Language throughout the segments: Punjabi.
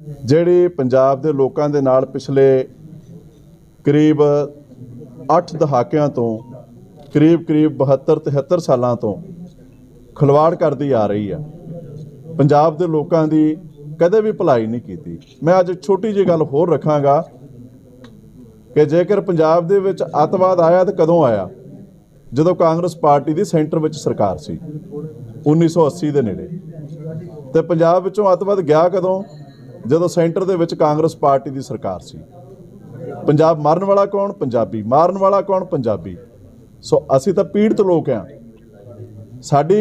ਜਿਹੜੀ ਪੰਜਾਬ ਦੇ ਲੋਕਾਂ ਦੇ ਨਾਲ ਪਿਛਲੇ ਕਰੀਬ 8 ਦਹਾਕਿਆਂ ਤੋਂ, ਕਰੀਬ ਕਰੀਬ 72 73 ਸਾਲਾਂ ਤੋਂ ਖਿਲਵਾੜ ਕਰਦੀ ਆ ਰਹੀ ਆ। ਪੰਜਾਬ ਦੇ ਲੋਕਾਂ ਦੀ ਕਦੇ ਵੀ ਭਲਾਈ ਨਹੀਂ ਕੀਤੀ। ਮੈਂ ਅੱਜ ਛੋਟੀ ਜਿਹੀ ਗੱਲ ਹੋਰ ਰੱਖਾਂਗਾ ਕਿ ਜੇਕਰ ਪੰਜਾਬ ਦੇ ਵਿੱਚ ਅੱਤਵਾਦ ਆਇਆ ਤਾਂ ਕਦੋਂ ਆਇਆ? ਜਦੋਂ ਕਾਂਗਰਸ ਪਾਰਟੀ ਦੀ ਸੈਂਟਰ ਵਿੱਚ ਸਰਕਾਰ ਸੀ 1980 ਦੇ ਨੇੜੇ। ਤੇ ਪੰਜਾਬ ਵਿੱਚੋਂ ਅੱਤਵਾਦ ਗਿਆ ਕਦੋਂ? ਜਦੋਂ ਸੈਂਟਰ ਦੇ ਵਿੱਚ ਕਾਂਗਰਸ ਪਾਰਟੀ ਦੀ ਸਰਕਾਰ ਸੀ। ਪੰਜਾਬ ਮਾਰਨ ਵਾਲਾ ਕੌਣ? ਪੰਜਾਬੀ। ਮਾਰਨ ਵਾਲਾ ਕੌਣ? ਪੰਜਾਬੀ। ਸੋ ਅਸੀਂ ਤਾਂ ਪੀੜਤ ਲੋਕ ਆ ਸਾਡੀ,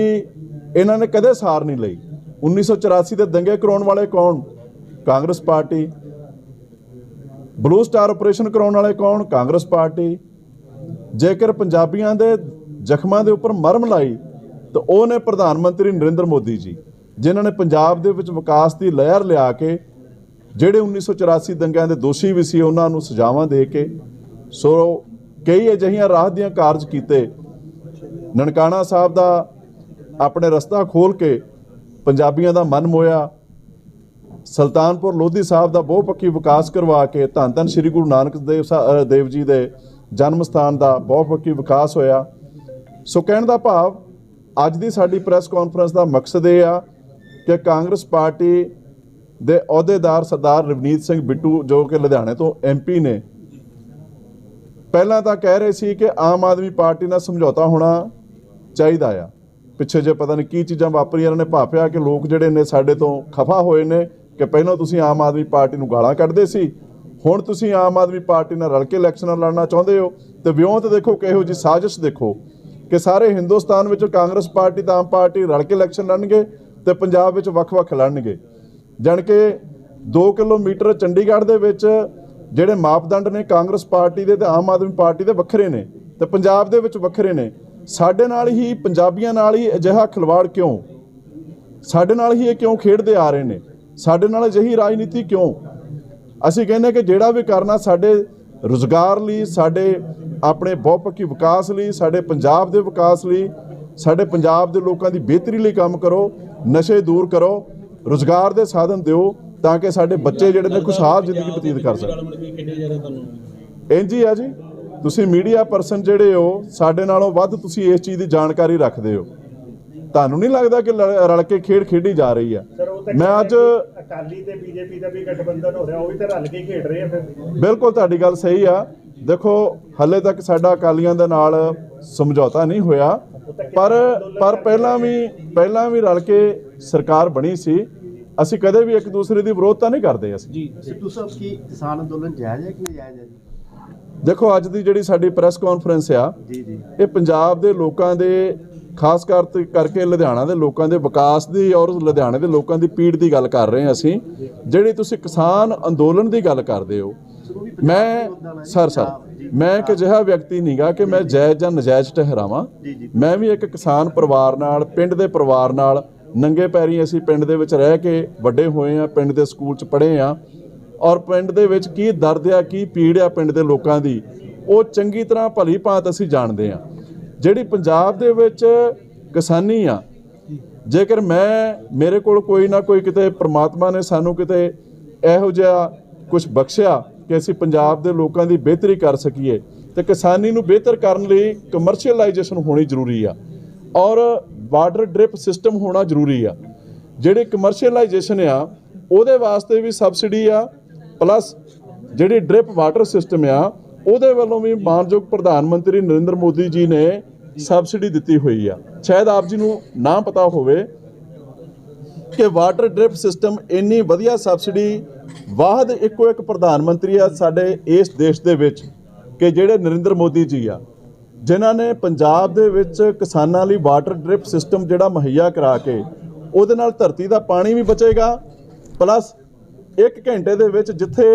ਇਹਨਾਂ ਨੇ ਕਦੇ ਸਾਰ ਨਹੀਂ ਲਈ। 1984 ਦੇ ਦੰਗੇ ਕਰਾਉਣ ਵਾਲੇ ਕੌਣ? Congress party. Blue star operation ਕਰਾਉਣ ਵਾਲੇ ਕੌਣ? ਕਾਂਗਰਸ ਪਾਰਟੀ। ਜੇਕਰ ਪੰਜਾਬੀਆਂ ਦੇ ਜ਼ਖਮਾਂ ਦੇ ਉੱਪਰ ਮਰਮ ਲਾਈ, ਤਾਂ ਉਹ ਨੇ ਪ੍ਰਧਾਨ ਮੰਤਰੀ ਨਰਿੰਦਰ ਮੋਦੀ ਜੀ, ਜਿਨ੍ਹਾਂ ਨੇ ਪੰਜਾਬ ਦੇ ਵਿੱਚ ਵਿਕਾਸ ਦੀ ਲਹਿਰ ਲਿਆ ਕੇ ਜਿਹੜੇ 1984 ਦੰਗਿਆਂ ਦੇ ਦੋਸ਼ੀ ਵੀ ਸੀ, ਉਹਨਾਂ ਨੂੰ ਸਜ਼ਾਵਾਂ ਦੇ ਕੇ, ਸੋ ਕਈ ਅਜਿਹੀਆਂ ਰਾਹ ਦੀਆਂ ਕਾਰਜ ਕੀਤੇ। ਨਨਕਾਣਾ ਸਾਹਿਬ ਦਾ ਆਪਣੇ ਰਸਤਾ ਖੋਲ ਕੇ ਪੰਜਾਬੀਆਂ ਦਾ ਮਨ ਮੋਇਆ ਸੁਲਤਾਨਪੁਰ ਲੋਧੀ ਸਾਹਿਬ ਦਾ ਬਹੁਪੱਖੀ ਵਿਕਾਸ ਕਰਵਾ ਕੇ ਧੰਨ ਧੰਨ ਸ੍ਰੀ ਗੁਰੂ ਨਾਨਕ ਦੇਵ ਸਾ- ਦੇਵ ਜੀ ਦੇ ਜਨਮ ਸਥਾਨ ਦਾ ਬਹੁਪੱਖੀ ਵਿਕਾਸ ਹੋਇਆ। ਸੋ ਕਹਿਣ ਦਾ ਭਾਵ, ਅੱਜ ਦੀ ਸਾਡੀ ਪ੍ਰੈਸ ਕਾਨਫਰੰਸ ਦਾ ਮਕਸਦ ਇਹ ਆ ਕਿ ਕਾਂਗਰਸ ਪਾਰਟੀ ਦੇ ਅਹੁਦੇਦਾਰ ਸਰਦਾਰ ਰਵਨੀਤ ਸਿੰਘ ਬਿੱਟੂ, ਜੋ ਕਿ ਲੁਧਿਆਣੇ ਤੋਂ ਐਮਪੀ ਨੇ। ਪਹਿਲਾਂ ਤਾਂ ਕਹਿ ਰਹੇ ਸੀ ਕਿ ਆਮ ਆਦਮੀ ਪਾਰਟੀ ਨਾਲ ਸਮਝੌਤਾ ਹੋਣਾ ਚਾਹੀਦਾ ਆ। ਪਿੱਛੇ ਜੇ ਪਤਾ ਨਹੀਂ ਕੀ ਚੀਜ਼ਾਂ ਵਾਪਰੀਆਂ, ਇਹਨਾਂ ਨੇ ਭਾਪਿਆ ਕਿ ਲੋਕ ਜਿਹੜੇ ਨੇ ਸਾਡੇ ਤੋਂ ਖਫਾ ਹੋਏ ਨੇ ਕਿ ਪਹਿਲਾਂ ਤੁਸੀਂ ਆਮ ਆਦਮੀ ਪਾਰਟੀ ਨੂੰ ਗਾਲਾਂ ਕੱਢਦੇ ਸੀ, ਹੁਣ ਤੁਸੀਂ ਆਮ ਆਦਮੀ ਪਾਰਟੀ ਨਾਲ ਰਲ ਕੇ ਇਲੈਕਸ਼ਨਾਂ ਲੜਨਾ ਚਾਹੁੰਦੇ ਹੋ। ਤੇ ਵਿਉਂਤ ਦੇਖੋ, ਕਿਹੋ ਜੀ ਸਾਜ਼ਿਸ਼ ਦੇਖੋ ਕਿ ਸਾਰੇ ਹਿੰਦੁਸਤਾਨ ਵਿੱਚ ਕਾਂਗਰਸ ਪਾਰਟੀ, ਤਾਂ ਆਮ ਪਾਰਟੀ ਰਲ ਕੇ ਇਲੈਕਸ਼ਨ ਲੜਨਗੇ ਤੇ ਪੰਜਾਬ ਵਿੱਚ ਵੱਖ-ਵੱਖ ਲੜਨਗੇ। ਜਾਣ ਕਿ 2 ਕਿਲੋਮੀਟਰ ਚੰਡੀਗੜ੍ਹ ਦੇ ਵਿੱਚ ਜਿਹੜੇ ਮਾਪਦੰਡ ਨੇ ਕਾਂਗਰਸ ਪਾਰਟੀ ਦੇ ਤੇ ਆਮ ਆਦਮੀ ਪਾਰਟੀ ਦੇ ਵੱਖਰੇ ਨੇ ਤੇ ਪੰਜਾਬ ਦੇ ਵਿੱਚ ਵੱਖਰੇ ਨੇ, ਸਾਡੇ ਨਾਲ ਹੀ ਪੰਜਾਬੀਆਂ ਨਾਲ ਹੀ ਅਜਿਹਾ ਖਿਲਵਾੜ ਕਿਉਂ? ਸਾਡੇ ਨਾਲ ਹੀ ਇਹ ਕਿਉਂ ਖੇਡਦੇ ਆ ਰਹੇ ਨੇ? ਸਾਡੇ ਨਾਲ ਅਜਿਹੀ ਰਾਜਨੀਤੀ ਕਿਉਂ? ਅਸੀਂ ਕਹਿੰਦੇ ਕਿ ਜਿਹੜਾ ਵੀ ਕਰਨਾ ਸਾਡੇ ਰੁਜ਼ਗਾਰ ਲਈ, ਸਾਡੇ ਆਪਣੇ ਬਹੁਪੱਖੀ ਵਿਕਾਸ ਲਈ, ਸਾਡੇ ਪੰਜਾਬ ਦੇ ਵਿਕਾਸ ਲਈ, ਸਾਡੇ ਪੰਜਾਬ ਦੇ ਲੋਕਾਂ ਦੀ ਬਿਹਤਰੀ ਲਈ ਕੰਮ ਕਰੋ, ਨਸ਼ੇ ਦੂਰ ਕਰੋ ਰੁਜ਼ਗਾਰ ਦੇ ਸਾਧਨ ਦਿਓ ਤਾਂ ਕਿ ਸਾਡੇ ਬੱਚੇ ਜਿਹੜੇ ਨੇ ਖੁਸ਼ਹਾਲ ਜ਼ਿੰਦਗੀ ਬਤੀਤ ਕਰ ਸਕਣ। ਇੰਜ ਹੀ ਆ ਜੀ ਤੁਸੀਂ ਮੀਡੀਆ ਪਰਸਨ ਜਿਹੜੇ ਹੋ ਸਾਡੇ ਨਾਲੋਂ ਵੱਧ ਤੁਸੀਂ ਇਸ ਚੀਜ਼ ਦੀ ਜਾਣਕਾਰੀ ਰੱਖਦੇ ਹੋ। ਤੁਹਾਨੂੰ ਨਹੀਂ ਲੱਗਦਾ ਕਿ ਰਲ ਕੇ ਖੇਡ ਖੇਡੀ ਜਾ ਰਹੀ ਆ? ਮੈਂ ਅੱਜ ਅਕਾਲੀ ਤੇ ਬੀਜੇਪੀ ਦਾ ਵੀ ਗਠਬੰਧਨ ਹੋ ਰਿਹਾ ਉਹ ਵੀ ਤਾਂ ਰਲ ਕੇ ਖੇਡ ਰਹੇ ਆ ਫਿਰ। ਬਿਲਕੁਲ ਤੁਹਾਡੀ ਗੱਲ ਸਹੀ ਆ। ਦੇਖੋ ਹੱਲੇ ਤੱਕ ਸਾਡਾ ਅਕਾਲੀਆਂ ਦੇ ਨਾਲ ਸਮਝੌਤਾ ਨਹੀਂ ਹੋਇਆ ਪਰ ਪਰ ਪਹਿਲਾਂ ਵੀ ਪਹਿਲਾਂ ਵੀ ਰਲ ਕੇ ਸਰਕਾਰ ਬਣੀ ਸੀ। ਅਸੀਂ ਕਦੇ ਵੀ ਇੱਕ ਦੂਸਰੇ ਦੀ ਵਿਰੋਧਤਾ ਨਹੀਂ ਕਰਦੇ ਅਸੀਂ। ਜੀ ਸਿੱਧੂ ਸਾਹਿਬ ਕੀ ਕਿਸਾਨ ਅੰਦੋਲਨ ਜਾਇਜ਼ ਹੈ ਕਿ ਨਜਾਇਜ਼ ਹੈ ਜੀ? ਦੇਖੋ ਅੱਜ ਦੀ ਜਿਹੜੀ ਸਾਡੀ ਪ੍ਰੈਸ ਕਾਨਫਰੰਸ ਆ ਜੀ ਜੀ। ਇਹ ਪੰਜਾਬ ਦੇ ਲੋਕਾਂ ਦੇ ਖਾਸ ਕਰਕੇ ਲੁਧਿਆਣਾ ਦੇ ਲੋਕਾਂ ਦੇ ਵਿਕਾਸ ਦੀ ਔਰ ਲੁਧਿਆਣੇ ਦੇ ਲੋਕਾਂ ਦੀ ਪੀੜ ਦੀ ਗੱਲ ਕਰ ਰਹੇ ਹਾਂ ਅਸੀਂ। ਜਿਹੜੀ ਤੁਸੀਂ ਕਿਸਾਨ ਅੰਦੋਲਨ ਦੀ ਗੱਲ ਕਰਦੇ ਹੋ ਮੈਂ ਸਰ ਸਰ ਮੈਂ ਇੱਕ ਅਜਿਹਾ ਵਿਅਕਤੀ ਨਹੀਂਗਾ ਕਿ ਮੈਂ ਜਾਇਜ਼ ਜਾਂ ਨਜਾਇਜ਼ ਠਹਿਰਾਵਾਂ। ਮੈਂ ਵੀ ਇੱਕ ਕਿਸਾਨ ਪਰਿਵਾਰ ਨਾਲ ਪਿੰਡ ਦੇ ਪਰਿਵਾਰ ਨਾਲ ਨੰਗੇ ਪੈਰੀ ਅਸੀਂ ਪਿੰਡ ਦੇ ਵਿੱਚ ਰਹਿ ਕੇ ਵੱਡੇ ਹੋਏ ਆ ਪਿੰਡ ਦੇ ਸਕੂਲ 'ਚ ਪੜ੍ਹੇ ਆ ਔਰ ਪਿੰਡ ਦੇ ਵਿੱਚ ਕੀ ਦਰਦ ਆ, ਕੀ ਪੀੜ ਆ ਪਿੰਡ ਦੇ ਲੋਕਾਂ ਦੀ, ਉਹ ਚੰਗੀ ਤਰ੍ਹਾਂ ਭਲੀ ਭਾਂਤ ਅਸੀਂ ਜਾਣਦੇ ਆ ਜਿਹੜੀ ਪੰਜਾਬ ਦੇ ਵਿੱਚ ਕਿਸਾਨੀ ਆ, ਜੇਕਰ ਮੈਂ, ਮੇਰੇ ਕੋਲ ਕੋਈ ਨਾ ਕੋਈ ਕਿਤੇ ਪ੍ਰਮਾਤਮਾ ਨੇ ਸਾਨੂੰ ਕਿਤੇ ਇਹੋ ਜਿਹਾ ਕੁਝ ਬਖਸ਼ਿਆ ਕਿ ਅਸੀਂ ਪੰਜਾਬ ਦੇ ਲੋਕਾਂ ਦੀ ਬਿਹਤਰੀ ਕਰ ਸਕੀਏ, ਤੇ ਕਿਸਾਨੀ ਨੂੰ ਬਿਹਤਰ ਕਰਨ ਲਈ ਕਮਰਸ਼ੀਅਲਾਈਜੇਸ਼ਨ ਹੋਣੀ ਜ਼ਰੂਰੀ ਆ। ਔਰ ਵਾਟਰ ਡ੍ਰਿਪ ਸਿਸਟਮ ਹੋਣਾ ਜ਼ਰੂਰੀ ਆ। ਜਿਹੜੀ ਕਮਰਸ਼ੀਅਲਾਈਜੇਸ਼ਨ ਆ, ਉਹਦੇ ਵਾਸਤੇ ਵੀ ਸਬਸਿਡੀ ਆ ਪਲੱਸ ਜਿਹੜੀ ਡ੍ਰਿਪ ਵਾਟਰ ਸਿਸਟਮ ਆ, ਉਹਦੇ ਵੱਲੋਂ ਵੀ ਮਾਨਯੋਗ ਪ੍ਰਧਾਨ ਮੰਤਰੀ ਨਰਿੰਦਰ ਮੋਦੀ ਜੀ ਨੇ ਸਬਸਿਡੀ ਦਿੱਤੀ ਹੋਈ ਆ। ਸ਼ਾਇਦ ਆਪ ਜੀ ਨੂੰ ਨਾ ਪਤਾ ਹੋਵੇ ਕਿ ਵਾਟਰ ਡ੍ਰਿਪ ਸਿਸਟਮ ਇੰਨੀ ਵਧੀਆ ਸਬਸਿਡੀ ਵਾਹਦ ਇੱਕੋ ਇੱਕ ਪ੍ਰਧਾਨ ਮੰਤਰੀ ਆ ਸਾਡੇ ਇਸ ਦੇਸ਼ ਦੇ ਵਿੱਚ, ਕਿ ਜਿਹੜੇ ਨਰਿੰਦਰ ਮੋਦੀ ਜੀ ਆ। ਜਿਨ੍ਹਾਂ ਨੇ ਪੰਜਾਬ ਦੇ ਵਿੱਚ ਕਿਸਾਨਾਂ ਲਈ ਵਾਟਰ ਡ੍ਰਿਪ ਸਿਸਟਮ ਜਿਹੜਾ ਮੁਹੱਈਆ ਕਰਾ ਕੇ ਉਹਦੇ ਨਾਲ ਧਰਤੀ ਦਾ ਪਾਣੀ ਵੀ ਬਚੇਗਾ। ਪਲੱਸ 1 ਘੰਟੇ ਦੇ ਵਿੱਚ ਜਿੱਥੇ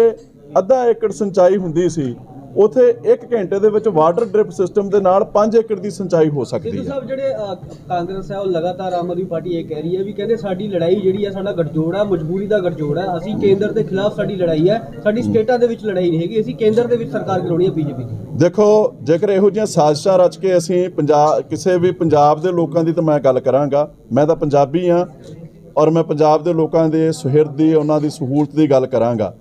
ਅੱਧਾ ਏਕੜ ਸਿੰਚਾਈ ਹੁੰਦੀ ਸੀ ਉਥੇ 1 ਘੰਟੇ ਦੇ ਵਿੱਚ ਵਾਟਰ ਡ੍ਰਿਪ ਸਿਸਟਮ ਦੇ ਨਾਲ 5 ਏਕੜ ਦੀ ਸਿੰਚਾਈ ਹੋ ਸਕਦੀ ਹੈ। ਸਾਹਿਬ ਜਿਹੜੇ ਕਾਂਗਰਸ ਹੈ ਉਹ ਲਗਾਤਾਰ ਆਮ ਆਦਮੀ ਪਾਰਟੀ ਇਹ ਕਹਿ ਰਹੀ ਹੈ ਵੀ ਕਹਿੰਦੇ ਸਾਡੀ ਲੜਾਈ ਜਿਹੜੀ ਹੈ ਸਾਡਾ ਗੱਠਜੋੜ ਹੈ ਮਜਬੂਰੀ ਦਾ ਗੱਠਜੋੜ ਹੈ। ਅਸੀਂ ਕੇਂਦਰ ਦੇ ਖਿਲਾਫ ਸਾਡੀ ਲੜਾਈ ਹੈ ਸਾਡੀ ਸਟੇਟਾਂ ਦੇ ਵਿੱਚ ਲੜਾਈ ਨਹੀਂ ਹੈਗੀ। ਅਸੀਂ ਕੇਂਦਰ ਦੇ ਵਿੱਚ ਸਰਕਾਰ ਕਰਾਉਣੀ ਹੈ ਬੀਜੇਪੀ ਦੀ। ਦੇਖੋ ਜੇਕਰ ਇਹੋ ਜਿਹੀਆਂ ਸਾਜ਼ਿਸ਼ਾਂ ਰਚ ਕੇ ਅਸੀਂ ਪੰਜਾਬ ਕਿਸੇ ਵੀ ਪੰਜਾਬ ਦੇ ਲੋਕਾਂ ਦੀ ਤਾਂ ਮੈਂ ਗੱਲ ਕਰਾਂਗਾ। ਮੈਂ ਤਾਂ ਪੰਜਾਬੀ ਆ ਔਰ ਮੈਂ ਪੰਜਾਬ ਦੇ ਲੋਕਾਂ ਦੇ ਸੁਹਿਰਦ ਦੀ ਉਹਨਾਂ ਦੀ ਸਹੂਲਤ ਦੀ ਗੱਲ ਕਰਾਂਗਾ।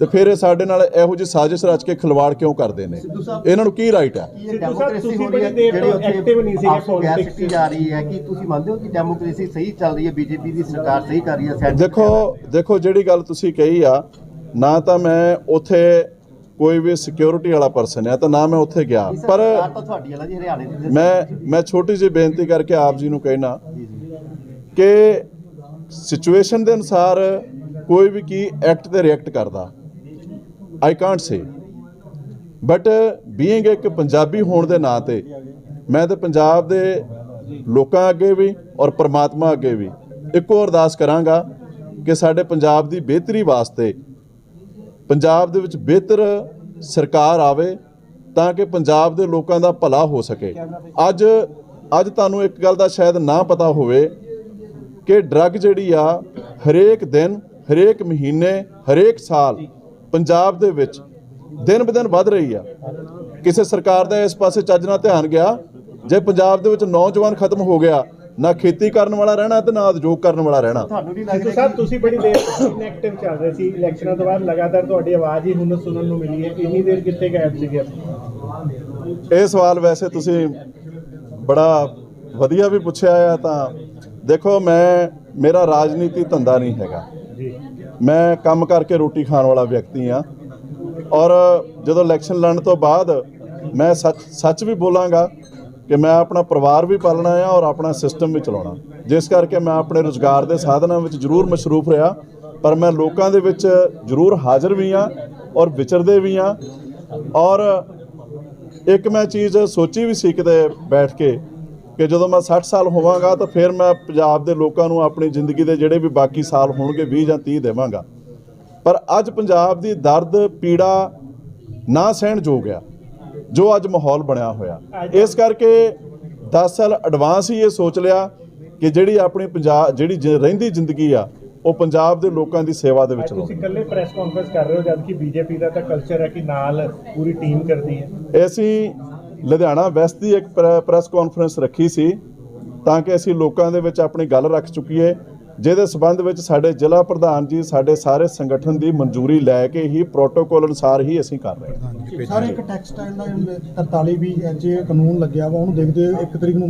ਤੇ ਫਿਰ ਇਹ ਸਾਡੇ ਨਾਲ ਇਹੋ ਜਿਹੀ ਸਾਜ਼ਿਸ਼ ਰਚ ਕੇ ਖਿਲਵਾੜ ਕਿਉਂ ਕਰਦੇ ਨੇ? ਇਹਨਾਂ ਨੂੰ ਕੀ ਰਾਈਟ ਹੈ? ਇਹ ਸਿੱਧੂ ਸਾਹਿਬ, ਡੈਮੋਕ੍ਰੇਸੀ ਤੁਸੀਂ ਹੋ? ਰਹੀ ਹੈ ਜਿਹੜੀ active ਨਹੀਂ ਸੀਗੇ ਕੀਤੀ ਜਾ ਰਹੀ ਹੈ ਕਿ ਤੁਸੀਂ ਮੰਨਦੇ ਹੋ ਕਿ ਡੈਮੋਕ੍ਰੇਸੀ ਸਹੀ ਚੱਲ ਰਹੀ ਹੈ ਬੀਜੇਪੀ ਦੀ ਸਰਕਾਰ ਸਹੀ ਕਰ ਰਹੀ ਹੈ ਦੇਖੋ ਦੇਖੋ ਜਿਹੜੀ ਗੱਲ ਤੁਸੀਂ ਕਹੀ ਆ ਨਾ ਤਾਂ ਮੈਂ ਉੱਥੇ ਕੋਈ ਵੀ ਸਿਕਿਉਰਿਟੀ ਵਾਲਾ ਪਰਸਨ ਹੈ ਤਾਂ ਨਾ ਮੈਂ ਉੱਥੇ ਗਿਆ। ਪਰ ਮੈਂ ਮੈਂ ਛੋਟੀ ਜਿਹੀ ਬੇਨਤੀ ਕਰਕੇ ਆਪ ਜੀ ਨੂੰ ਕਹਿਣਾ ਕਿ ਸਿਚੁਏਸ਼ਨ ਦੇ ਅਨੁਸਾਰ ਕੋਈ ਵੀ ਕੀ ਐਕਟ ਤੇ ਰਿਐਕਟ ਕਰਦਾ। I can't say but being ਇੱਕ ਪੰਜਾਬੀ ਹੋਣ ਦੇ ਨਾਂ ਤੇ, ਮੈਂ ਤੇ ਪੰਜਾਬ ਦੇ ਲੋਕਾਂ ਅੱਗੇ ਵੀ ਔਰ ਪ੍ਰਮਾਤਮਾ ਅੱਗੇ ਵੀ ਇੱਕੋ ਅਰਦਾਸ ਕਰਾਂਗਾ ਕਿ ਸਾਡੇ ਪੰਜਾਬ ਦੀ ਬਿਹਤਰੀ ਵਾਸਤੇ ਪੰਜਾਬ ਦੇ ਵਿੱਚ ਬਿਹਤਰ ਸਰਕਾਰ ਆਵੇ ਤਾਂ ਕਿ ਪੰਜਾਬ ਦੇ ਲੋਕਾਂ ਦਾ ਭਲਾ ਹੋ ਸਕੇ। ਅੱਜ ਅੱਜ ਤੁਹਾਨੂੰ ਇੱਕ ਗੱਲ ਦਾ ਸ਼ਾਇਦ ਨਾ ਪਤਾ ਹੋਵੇ ਕਿ ਡਰੱਗ ਜਿਹੜੀ ਆ, ਹਰੇਕ ਦਿਨ, ਹਰੇਕ ਮਹੀਨੇ, ਹਰੇਕ ਸਾਲ ਪੰਜਾਬ ਦੇ ਵਿੱਚ ਦਿਨ ਬਦਨ ਵੱਧ ਰਹੀ ਆ। ਕਿਸੇ ਸਰਕਾਰ ਦਾ ਇਸ ਪਾਸੇ ਚੱਜ ਨਾਲ ਧਿਆਨ ਗਿਆ ਜੇ ਪੰਜਾਬ ਦੇ ਵਿੱਚ ਨੌਜਵਾਨ ਖਤਮ ਹੋ ਗਿਆ ਨਾ ਖੇਤੀ ਕਰਨ ਵਾਲਾ ਰਹਿਣਾ ਤੇ ਨਾ ਉਦਯੋਗ ਕਰਨ ਵਾਲਾ ਰਹਿਣਾ। ਤੁਹਾਨੂੰ ਨਹੀਂ ਲੱਗ ਸਿੱਧੂ ਰਿਹਾ ਸਾਹਿਬ ਕਿ ਤੁਸੀਂ ਬੜੀ ਦੇਰ ਤੋਂ ਇਨਐਕਟਿਵ ਚੱਲ ਰਹੇ ਸੀ। ਇਲੈਕਸ਼ਨਾਂ ਤੋਂ ਬਾਅਦ ਲਗਾਤਾਰ ਤੁਹਾਡੀ ਆਵਾਜ਼ ਹੀ ਹੁਣ ਸੁਣਨ ਨੂੰ ਮਿਲੀ ਹੈ ਇੰਨੀ ਦੇਰ ਕਿੱਥੇ ਗਾਇਬ ਸੀਗੇ ਇਹ ਸਵਾਲ ਵੈਸੇ ਤੁਸੀਂ ਬੜਾ ਵਧੀਆ ਵੀ ਪੁੱਛਿਆ ਆ ਤਾਂ ਦੇਖੋ ਮੈਂ ਮੇਰਾ ਰਾਜਨੀਤੀ ਧੰਦਾ ਨਹੀਂ ਹੈਗਾ। ਮੈਂ ਕੰਮ ਕਰਕੇ ਰੋਟੀ ਖਾਣ ਵਾਲਾ ਵਿਅਕਤੀ ਆ ਔਰ ਜਦੋਂ ਇਲੈਕਸ਼ਨ ਲੜਨ ਤੋਂ ਬਾਅਦ ਮੈਂ ਸੱਚ ਸੱਚ ਵੀ ਬੋਲਾਂਗਾ ਕਿ ਮੈਂ ਆਪਣਾ ਪਰਿਵਾਰ ਵੀ ਪਾਲਣਾ ਆ ਔਰ ਆਪਣਾ ਸਿਸਟਮ ਵੀ ਚਲਾਉਣਾ। ਜਿਸ ਕਰਕੇ ਮੈਂ ਆਪਣੇ ਰੋਜ਼ਗਾਰ ਦੇ ਸਾਧਨਾਂ ਵਿੱਚ ਜ਼ਰੂਰ ਮਸ਼ਰੂਫ ਰਿਹਾ, ਪਰ ਮੈਂ ਲੋਕਾਂ ਦੇ ਵਿੱਚ ਜ਼ਰੂਰ ਹਾਜ਼ਰ ਵੀ ਆ ਔਰ ਵਿਚਰਦੇ ਵੀ ਆ ਔਰ ਇੱਕ ਮੈਂ ਚੀਜ਼ ਸੋਚੀ ਵੀ ਸੀ ਕਿਤੇ ਬੈਠ ਕੇ ਕਿ ਜਦੋਂ ਮੈਂ 60 ਸਾਲ ਹੋਵਾਂਗਾ ਤਾਂ ਫਿਰ ਮੈਂ ਪੰਜਾਬ ਦੇ ਲੋਕਾਂ ਨੂੰ ਆਪਣੀ ਜ਼ਿੰਦਗੀ ਦੇ ਜਿਹੜੇ ਵੀ ਬਾਕੀ ਸਾਲ ਹੋਣਗੇ 20 ਜਾਂ 30 ਦੇਵਾਂਗਾ। ਪਰ ਅੱਜ ਪੰਜਾਬ ਦੀ ਦਰਦ ਪੀੜਾ ਨਾ ਸਹਿਣ ਯੋਗ ਆ ਜੋ ਅੱਜ ਮਾਹੌਲ ਬਣਿਆ ਹੋਇਆ। ਇਸ ਕਰਕੇ 10 ਸਾਲ ਐਡਵਾਂਸ ਹੀ ਇਹ ਸੋਚ ਲਿਆ ਕਿ ਜਿਹੜੀ ਆਪਣੀ ਪੰਜਾਬ ਜਿਹੜੀ ਜ- ਰਹਿੰਦੀ ਜ਼ਿੰਦਗੀ ਆ ਉਹ ਪੰਜਾਬ ਦੇ ਲੋਕਾਂ ਦੀ ਸੇਵਾ ਦੇ ਵਿੱਚ ਤੁਸੀਂ ਇਕੱਲੇ ਪ੍ਰੈਸ ਕਾਨਫਰੰਸ ਕਰ ਰਹੇ ਹੋ ਜਦ ਕਿ ਬੀਜੇਪੀ ਦਾ ਤਾਂ ਕਲਚਰ ਹੈ ਕਿ ਨਾਲ ਪੂਰੀ ਟੀਮ ਕਰਦੀ ਹੈ। ਅਸੀਂ ਲੁਧਿਆਣਾ ਵੈਸਟ ਦੀ ਇੱਕ ਪ੍ਰੈ- ਪ੍ਰੈਸ ਕਾਨਫਰੰਸ ਰੱਖੀ ਸੀ ਤਾਂ ਕਿ ਅਸੀਂ ਲੋਕਾਂ ਦੇ ਵਿੱਚ ਆਪਣੀ ਗੱਲ ਰੱਖ ਚੁੱਕੀਏ ਜਿਹਦੇ ਸਬੰਧ ਵਿੱਚ ਸਾਡੇ ਜ਼ਿਲ੍ਹਾ ਪ੍ਰਧਾਨ ਜੀ ਸਾਡੇ ਸਾਰੇ ਸੰਗਠਨ ਦੀ ਮਨਜ਼ੂਰੀ ਲੈ ਕੇ ਹੀ ਪ੍ਰੋਟੋਕੋਲ ਅਨੁਸਾਰ ਹੀ ਅਸੀਂ ਕਰ ਰਹੇ ਹਾਂ। ਸਾਰੇ ਇੱਕ ਟੈਕਸਟਾਈਲ ਦਾ 43 ਵੀ ਐਚ ਕਾਨੂੰਨ ਲੱਗਿਆ ਵਾ ਉਹਨੂੰ ਦੇਖਦੇ ਇੱਕ ਤਰੀਕ ਨੂੰ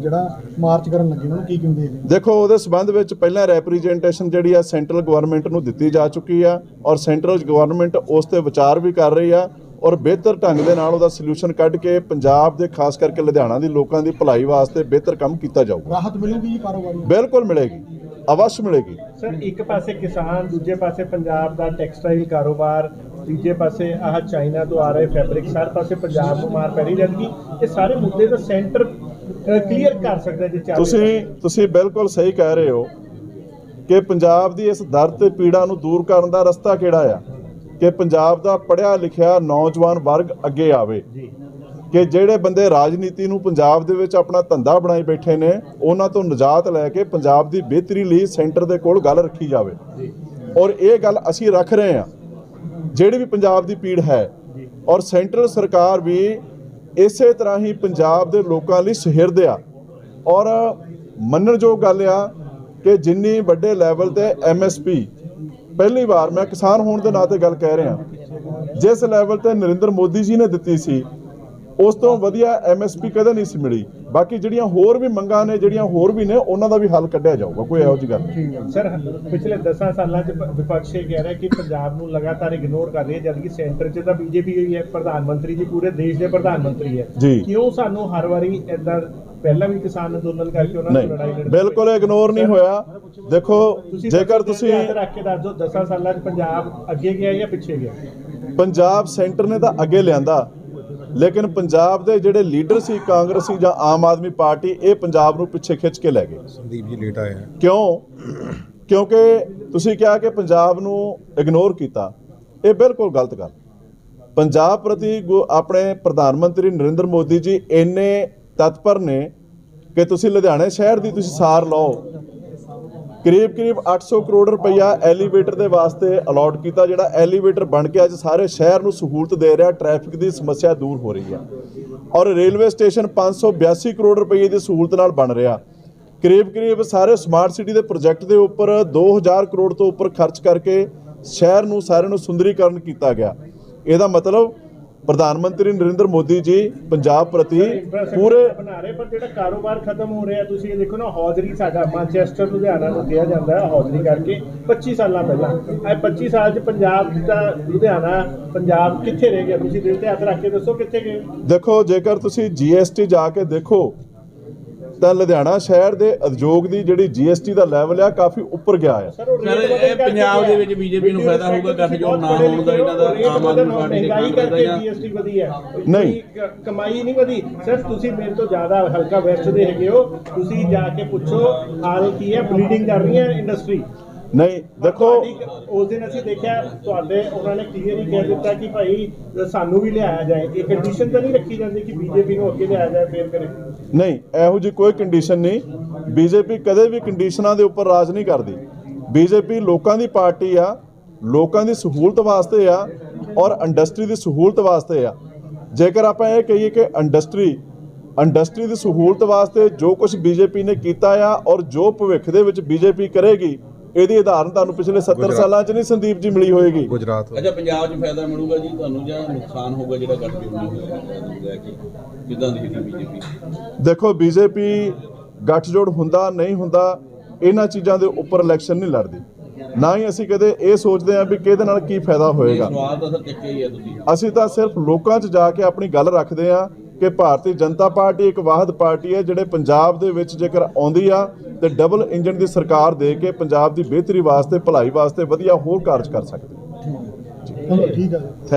ਜਿਹੜਾ ਮਾਰਚ ਕਰਨ ਲੱਗੇ ਉਹਨੂੰ ਕੀ ਕਿਉਂ ਦੇਖਦੇ ਹੋ? ਦੇਖੋ ਉਹਦੇ ਸਬੰਧ ਵਿੱਚ ਪਹਿਲਾਂ ਰੈਪਰੈਜ਼ੈਂਟੇਸ਼ਨ ਜਿਹੜੀ ਆ ਸੈਂਟਰਲ ਗਵਰਨਮੈਂਟ ਨੂੰ ਦਿੱਤੀ ਜਾ ਚੁੱਕੀ ਆ ਔਰ ਸੈਂਟਰਲ ਗਵਰਨਮੈਂਟ ਉਸ ਤੇ ਵਿਚਾਰ ਵੀ ਕਰ ਰਹੀ ਆ। ਔਰ ਬਿਹਤਰ ਢੰਗ ਦੇ ਨਾਲ ਉਹਦਾ ਸੋਲੂਸ਼ਨ ਕੱਢ ਕੇ ਪੰਜਾਬ ਦੇ ਖਾਸ ਕਰਕੇ ਲੁਧਿਆਣਾ ਦੀ ਲੋਕਾਂ ਦੀ ਭਲਾਈ ਵਾਸਤੇ ਬਿਹਤਰ ਕੰਮ ਕੀਤਾ ਜਾਊਗਾ। ਰਾਹਤ ਮਿਲੂਗੀ ਜੀ ਕਾਰੋਬਾਰੀ? ਨੂੰ? ਬਿਲਕੁਲ ਮਿਲੇਗੀ। ਅਵਸ਼ ਮਿਲੇਗੀ। ਸਰ ਇੱਕ ਪਾਸੇ ਕਿਸਾਨ ਦੂਜੇ ਪਾਸੇ ਪੰਜਾਬ ਦਾ ਟੈਕਸਟਾਈਲ ਕਾਰੋਬਾਰ ਤੀਜੇ ਪਾਸੇ ਆਹ ਚਾਈਨਾ ਤੋਂ ਆ ਰਹੇ ਫੈਬਰਿਕ ਹਰ ਪਾਸੇ ਪੰਜਾਬ ਨੂੰ ਮਾਰ ਪੈ ਰਹੀ ਜਦ ਕਿ ਇਹ ਸਾਰੇ ਮੁੱਦੇ ਦਾ ਸੈਂਟਰ ਕਲੀਅਰ ਕਰ ਸਕਦਾ ਜੇ ਚਾਹੇ ਤੁਸੀਂ ਤੁਸੀਂ ਬਿਲਕੁਲ ਸਹੀ ਕਹਿ ਰਹੇ ਹੋ ਕਿ ਪੰਜਾਬ ਦੀ ਇਸ ਦਰਦ ਤੇ ਪੀੜਾ ਨੂੰ ਦੂਰ ਕਰਨ ਦਾ ਰਸਤਾ ਕਿਹੜਾ ਆ? ਕਿ ਪੰਜਾਬ ਦਾ ਪੜ੍ਹਿਆ ਲਿਖਿਆ ਨੌਜਵਾਨ ਵਰਗ ਅੱਗੇ ਆਵੇ। ਕਿ ਜਿਹੜੇ ਬੰਦੇ ਰਾਜਨੀਤੀ ਨੂੰ ਪੰਜਾਬ ਦੇ ਵਿੱਚ ਆਪਣਾ ਧੰਦਾ ਬਣਾਈ ਬੈਠੇ ਨੇ ਉਹਨਾਂ ਤੋਂ ਨਿਜਾਤ ਲੈ ਕੇ ਪੰਜਾਬ ਦੀ ਬਿਹਤਰੀ ਲਈ ਸੈਂਟਰ ਦੇ ਕੋਲ ਗੱਲ ਰੱਖੀ ਜਾਵੇ। ਔਰ ਇਹ ਗੱਲ ਅਸੀਂ ਰੱਖ ਰਹੇ ਹਾਂ। ਜਿਹੜੀ ਵੀ ਪੰਜਾਬ ਦੀ ਪੀੜ ਹੈ ਔਰ ਸੈਂਟਰਲ ਸਰਕਾਰ ਵੀ ਇਸੇ ਤਰ੍ਹਾਂ ਹੀ ਪੰਜਾਬ ਦੇ ਲੋਕਾਂ ਲਈ ਸੁਹਿਰਦ ਆ। ਔਰ ਮੰਨਣਯੋਗ ਗੱਲ ਆ ਕਿ ਜਿੰਨੀ ਵੱਡੇ ਲੈਵਲ ਤੇ ਐਮਐਸਪੀ ਪਹਿਲੀ ਵਾਰ ਮੈਂ ਕਿਸਾਨ ਹੋਣ ਦੇ ਨਾਤੇ ਗੱਲ ਕਹਿ ਰਿਹਾ। ਜਿਸ ਲੈਵਲ ਤੇ ਨਰਿੰਦਰ ਮੋਦੀ ਜੀ ਨੇ ਦਿੱਤੀ ਸੀ ਉਸ ਤੋਂ ਵਧੀਆ ਐਮਐਸਪੀ ਕਦੇ ਨਹੀਂ ਸੀ ਮਿਲੀ। ਬਾਕੀ ਜਿਹੜੀਆਂ ਹੋਰ ਵੀ ਮੰਗਾਂ ਨੇ ਜਿਹੜੀਆਂ ਹੋਰ ਵੀ ਨੇ ਉਹਨਾਂ ਦਾ ਵੀ ਹੱਲ ਕੱਢਿਆ ਜਾਊਗਾ। ਕੋਈ ਇਹੋ ਜਿਹੀ ਗੱਲ ਨਹੀਂ। ਸਰ ਪਿਛਲੇ 10 ਸਾਲਾਂ ਚ ਵਿਪਕਸ਼ ਇਹ ਕਹਿ ਰਿਹਾ ਕਿ ਪੰਜਾਬ ਨੂੰ ਲਗਾਤਾਰ ਇਗਨੋਰ ਕਰ ਰਹੀ ਹੈ ਜਦ ਕਿ ਸੈਂਟਰ 'ਚ ਤਾਂ ਬੀਜੇਪੀ ਹੋਈ ਹੈ ਪ੍ਰਧਾਨ ਮੰਤਰੀ ਜੀ ਪੂਰੇ ਦੇਸ਼ ਦੇ ਪ੍ਰਧਾਨ ਮੰਤਰੀ ਹੈ। ਕਿਉਂ ਸਾਨੂੰ ਹਰ ਵਾਰੀ ਇਦਾਂ ਪਹਿਲਾਂ ਵੀ ਕਿਸਾਨ ਅੰਦੋਲਨ ਕਰਕੇ ਉਹਨਾਂ ਨਾਲ ਲੜਾਈ ਨਹੀਂ ਲੜਨੀ ਬਿਲਕੁਲ ਇਗਨੋਰ ਨਹੀਂ ਹੋਇਆ। ਦੇਖੋ ਤੁਸੀਂ ਜੇਕਰ ਤੁਸੀਂ ਧਿਆਨ ਰੱਖ ਕੇ ਦੱਸ ਦਿਓ 10 ਸਾਲਾਂ 'ਚ ਪੰਜਾਬ ਅੱਗੇ ਗਿਆ ਜਾਂ ਪਿੱਛੇ ਗਿਆ? ਪੰਜਾਬ ਸੈਂਟਰ ਨੇ ਤਾਂ ਅੱਗੇ ਲਿਆਂਦਾ। ਲੇਕਿਨ ਪੰਜਾਬ ਦੇ ਜਿਹੜੇ ਲੀਡਰ ਸੀ ਕਾਂਗਰਸੀ ਜਾਂ ਆਮ ਆਦਮੀ ਪਾਰਟੀ ਇਹ ਪੰਜਾਬ ਨੂੰ ਪਿੱਛੇ ਖਿੱਚ ਕੇ ਲੈ ਗਏ। ਸੰਦੀਪ ਜੀ ਲੇਟ ਆਏ ਹੈ ਕਿਉਂ? ਕਿਉਂਕਿ ਤੁਸੀਂ ਕਿਹਾ ਕਿ ਪੰਜਾਬ ਨੂੰ ਇਗਨੋਰ ਕੀਤਾ। ਇਹ ਬਿਲਕੁਲ ਗਲਤ ਗੱਲ। ਪੰਜਾਬ ਪ੍ਰਤੀ ਗੁ- ਆਪਣੇ ਪ੍ਰਧਾਨ ਮੰਤਰੀ ਨਰਿੰਦਰ ਮੋਦੀ ਜੀ ਇੰਨੇ ਤਤਪਰ ਨੇ ਕਿ ਤੁਸੀਂ ਲੁਧਿਆਣੇ ਸ਼ਹਿਰ ਦੀ ਤੁਸੀਂ ਸਾਰ ਲਓ। ਕਰੀਬ ਕਰੀਬ 800 ਕਰੋੜ ਰੁਪਈਆ ਐਲੀਵੇਟਰ ਦੇ ਵਾਸਤੇ ਅਲਾਟ ਕੀਤਾ, ਜਿਹੜਾ ਐਲੀਵੇਟਰ ਬਣ ਕੇ ਅੱਜ ਸਾਰੇ ਸ਼ਹਿਰ ਨੂੰ ਸਹੂਲਤ ਦੇ ਰਿਹਾ ਟ੍ਰੈਫਿਕ ਦੀ ਸਮੱਸਿਆ ਦੂਰ ਹੋ ਰਹੀ ਹੈ ਔਰ ਰੇਲਵੇ ਸਟੇਸ਼ਨ 582 ਕਰੋੜ ਰੁਪਏ ਦੀ ਸਹੂਲਤ ਨਾਲ ਬਣ ਰਿਹਾ। ਕਰੀਬ ਕਰੀਬ ਸਾਰੇ ਸਮਾਰਟ ਸਿਟੀ ਦੇ ਪ੍ਰੋਜੈਕਟ ਦੇ ਉੱਪਰ 2000 ਕਰੋੜ ਤੋਂ ਉੱਪਰ ਖਰਚ ਕਰਕੇ ਸ਼ਹਿਰ ਨੂੰ, ਸਾਰਿਆਂ ਨੂੰ ਸੁੰਦਰੀਕਰਨ ਕੀਤਾ ਗਿਆ। ਇਹਦਾ ਮਤਲਬ ਪ੍ਰਧਾਨ ਮੰਤਰੀ ਨਰਿੰਦਰ ਮੋਦੀ ਜੀ ਪੰਜਾਬ ਪ੍ਰਤੀ ਪੂਰੇ ਬਣਾ ਰਹੇ ਪਰ ਜਿਹੜਾ ਕਾਰੋਬਾਰ ਖਤਮ ਹੋ ਰਿਹਾ ਤੁਸੀਂ ਇਹ ਦੇਖੋ ਨਾ ਹੌਜ਼ਰੀ ਸਾਡਾ ਮਾਂਚੈਸਟਰ ਲੁਧਿਆਣਾ ਨੂੰ ਕਿਹਾ ਜਾਂਦਾ ਹੈ ਹੌਜ਼ਰੀ ਕਰਕੇ 25 ਸਾਲਾਂ ਪਹਿਲਾਂ। ਇਹ 25 ਸਾਲ ਚ ਪੰਜਾਬ ਦਾ ਲੁਧਿਆਣਾ ਪੰਜਾਬ ਕਿੱਥੇ ਰਹਿ ਗਿਆ? ਤੁਸੀਂ ਦਿਲ ਤੇ ਹੱਥ ਰੱਖ ਕੇ ਦੱਸੋ ਕਿੱਥੇ ਗਏ? ਦੇਖੋ ਜੇਕਰ ਤੁਸੀਂ ਜੀਐਸਟੀ ਜਾ ਕੇ ਦੇਖੋ ਤਾਂ ਲੁਧਿਆਣਾ ਸ਼ਹਿਰ ਦੇ ਉਦਯੋਗ ਦੀ ਜਿਹੜੀ ਜੀਐਸਟੀ ਦਾ ਲੈਵਲ ਆ ਕਾਫੀ ਉੱਪਰ ਗਿਆ ਆ। ਸਰ ਇਹ ਪੰਜਾਬ ਦੇ। ਵਿੱਚ BJP ਨੂੰ ਫਾਇਦਾ ਹੋਊਗਾ, ਗੱਠਜੋੜ ਨਾ ਹੋਣ ਦਾ ਇਹਨਾਂ ਦਾ ਆਮ ਆਦਮੀ ਪਾਰਟੀ ਦੇ ਮਹਿੰਗਾਈ ਕਾਂਗਰਸ ਦਾ ਕਰਕੇ ਜਾਂ- ਜੀਐਸਟੀ ਵਧੀ ਹੈ ਨਹੀਂ। ਕਮਾਈ ਨਹੀਂ ਵਧੀ। ਸਰ ਤੁਸੀਂ ਮੇਰੇ ਤੋਂ ਜ਼ਿਆਦਾ ਹਲਕਾ ਵੈਸਟ ਦੇ ਹੈਗੇ ਹੋ। ਤੁਸੀਂ ਜਾ ਕੇ ਪੁੱਛੋ ਹਾਲ ਕੀ ਹੈ? ਬਲੀਡਿੰਗ ਕਰ ਰਹੀ ਹੈ ਇੰਡਸਟਰੀ ਨਹੀਂ ਦੇਖੋ। ਉਸ ਦਿਨ ਅਸੀਂ ਦੇਖਿਆ ਤੁਹਾਡੇ ਉਹਨਾਂ ਨੇ ਕਲੀਅਰ ਹੀ ਕਹਿ ਦਿੱਤਾ ਕਿ ਭਾਈ ਸਾਨੂੰ ਵੀ ਲਿਆਇਆ ਜਾਏ। ਇਹ ਕੰਡੀਸ਼ਨ ਤਾਂ ਨਹੀਂ ਰੱਖੀ ਜਾਂਦੀ ਕਿ ਬੀਜੇਪੀ ਨੂੰ ਅੱਗੇ ਲਿਆਇਆ ਜਾਏ ਫੇਰ ਕਰੇ। ਨਹੀਂ ਇਹੋ ਜੀ ਕੋਈ ਕੰਡੀਸ਼ਨ ਨਹੀਂ। ਬੀਜੇਪੀ ਕਦੇ ਵੀ ਕੰਡੀਸ਼ਨਾਂ ਦੇ ਉੱਪਰ ਰਾਜ ਨਹੀਂ ਕਰਦੀ। ਬੀਜੇਪੀ ਲੋਕਾਂ ਦੀ ਪਾਰਟੀ ਆ ਲੋਕਾਂ ਦੀ ਸਹੂਲਤ ਵਾਸਤੇ ਆ ਔਰ ਇੰਡਸਟਰੀ ਦੀ ਸਹੂਲਤ ਵਾਸਤੇ ਆ। ਜੇਕਰ ਆਪਾਂ ਇਹ ਕਹੀਏ ਕਿ ਇੰਡਸਟਰੀ ਇੰਡਸਟਰੀ ਦੀ ਸਹੂਲਤ ਵਾਸਤੇ ਜੋ ਕੁਝ ਬੀਜੇਪੀ ਨੇ ਕੀਤਾ ਆ ਔਰ ਜੋ ਭਵਿੱਖ ਦੇ ਵਿੱਚ ਬੀਜੇਪੀ ਕਰੇਗੀ ਇਹਦੀ ਉਦਾਹਰਨ ਤੁਹਾਨੂੰ ਪਿਛਲੇ 70 ਸਾਲਾਂ 'ਚ ਨਹੀਂ ਸੰਦੀਪ ਜੀ ਮਿਲੀ ਹੋਏਗੀ। ਗੁਜਰਾਤ। ਅੱਛਾ ਪੰਜਾਬ 'ਚ ਫਾਇਦਾ ਮਿਲੂਗਾ ਜੀ ਤੁਹਾਨੂੰ ਜਾਂ ਨੁਕਸਾਨ ਹੋਊਗਾ ਜਿਹੜਾ ਗੱਠਜੋੜ ਲੈ ਕੇ ਕਿਦਾਂ ਦੀ ਹੈ ਬੀਜੇਪੀ? ਦੇਖੋ ਬੀਜੇਪੀ ਗੱਠਜੋੜ ਹੁੰਦਾ ਨਹੀਂ ਹੁੰਦਾ ਇਹਨਾਂ ਚੀਜ਼ਾਂ ਦੇ ਉੱਪਰ ਇਲੈਕਸ਼ਨ ਨਹੀਂ ਲੜਦੀ। ਨਾ ਹੀ ਅਸੀਂ ਕਦੇ ਇਹ ਸੋਚਦੇ ਹਾਂ ਵੀ ਕਿਹਦੇ ਨਾਲ ਕੀ ਫਾਇਦਾ ਹੋਏਗਾ। ਸਵਾਲ ਤਾਂ ਸਰ ਚੱਕਿਆ ਹੀ ਹੈ ਤੁਸੀਂ। ਅਸੀਂ ਤਾਂ ਸਿਰਫ ਲੋਕਾਂ 'ਚ ਜਾ ਕੇ ਆਪਣੀ ਗੱਲ ਰੱਖਦੇ ਹਾਂ ਕਿ ਭਾਰਤੀ ਜਨਤਾ ਪਾਰਟੀ ਇੱਕ ਵਾਹਦ ਪਾਰਟੀ ਹੈ ਜਿਹੜੇ ਪੰਜਾਬ ਦੇ ਵਿੱਚ ਜੇਕਰ ਆਉਂਦੀ ਆ ਤੇ ਡਬਲ ਇੰਜਨ ਦੀ ਸਰਕਾਰ ਦੇ ਕੇ ਪੰਜਾਬ ਦੀ ਬਿਹਤਰੀ ਵਾਸਤੇ ਭਲਾਈ ਵਾਸਤੇ ਵਧੀਆ ਹੋਰ ਕਾਰਜ ਕਰ ਸਕਦੀ ਹੈ। ਚਲੋ ਠੀਕ ਹੈ ਥੈਂਕ